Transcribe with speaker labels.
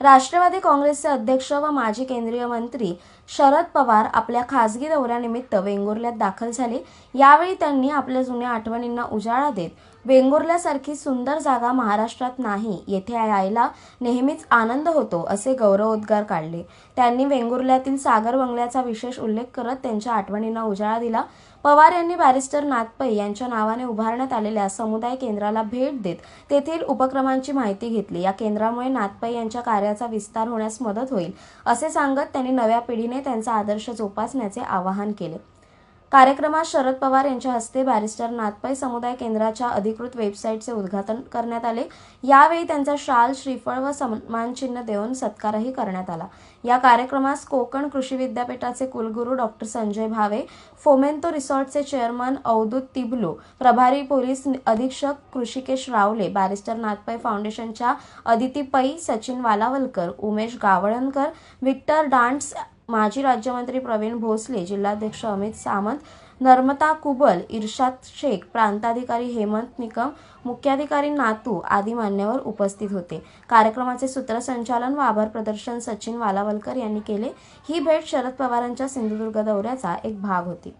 Speaker 1: राष्ट्रवादी काँग्रेसचे अध्यक्ष व माजी केंद्रीय मंत्री शरद पवार आपल्या खासगी दौऱ्यानिमित्त वेंगुर्ल्यात दाखल झाले. यावेळी त्यांनी आपल्या जुन्या आठवणींना उजाळा देत वेंगुर्ल्यासारखी सुंदर जागा महाराष्ट्रात नाही. येथे यायला नेहमीच आनंद होतो असे गौरवोद्गार काढले. त्यांनी वेंगुर्ल्यातील सागर बंगल्याचा विशेष उल्लेख करत त्यांच्या आठवणींना उजाळा दिला. पवार यांनी बॅरिस्टर नाथपै यांच्या नावाने उभारण्यात आलेल्या समुदाय केंद्राला भेट देत तेथील उपक्रमांची माहिती घेतली. या केंद्रामुळे नाथपै यांच्या कार्याचा विस्तार होण्यास मदत होईल असे सांगत त्यांनी नव्या पिढीने त्यांचा आदर्श जोपासण्याचे आवाहन केले. कार्यक्रमात शरद पवार यांच्या हस्ते बॅरिस्टर नाथपै समुदाय केंद्राच्या अधिकृत वेबसाईटचे उद्घाटन करण्यात आले. यावेळी त्यांचा शाल श्रीफळ व सन्मानचिन्ह देऊन सत्कारही करण्यात आला. या कार्यक्रमास कोकण कृषी विद्यापीठाचे कुलगुरू डॉक्टर संजय भावे फोमेंतो रिसॉर्टचे चेअरमन अवधूत तिबलू प्रभारी पोलीस अधीक्षक कृषिकेश रावले बॅरिस्टर नाथपै फाउंडेशनच्या अदिती पै सचिन वालावलकर उमेश गावळणकर विक्टर डांट्स माजी राज्यमंत्री प्रवीण भोसले जिल्हाध्यक्ष अमित सामंत नर्मदा कुबल इर्शाद शेख प्रांताधिकारी हेमंत निकम मुख्याधिकारी नातू आदी मान्यवर उपस्थित होते. कार्यक्रमाचे सूत्रसंचालन व आभार प्रदर्शन सचिन वालावलकर यांनी केले. ही भेट शरद पवारांच्या सिंधुदुर्ग दौऱ्याचा एक भाग होती.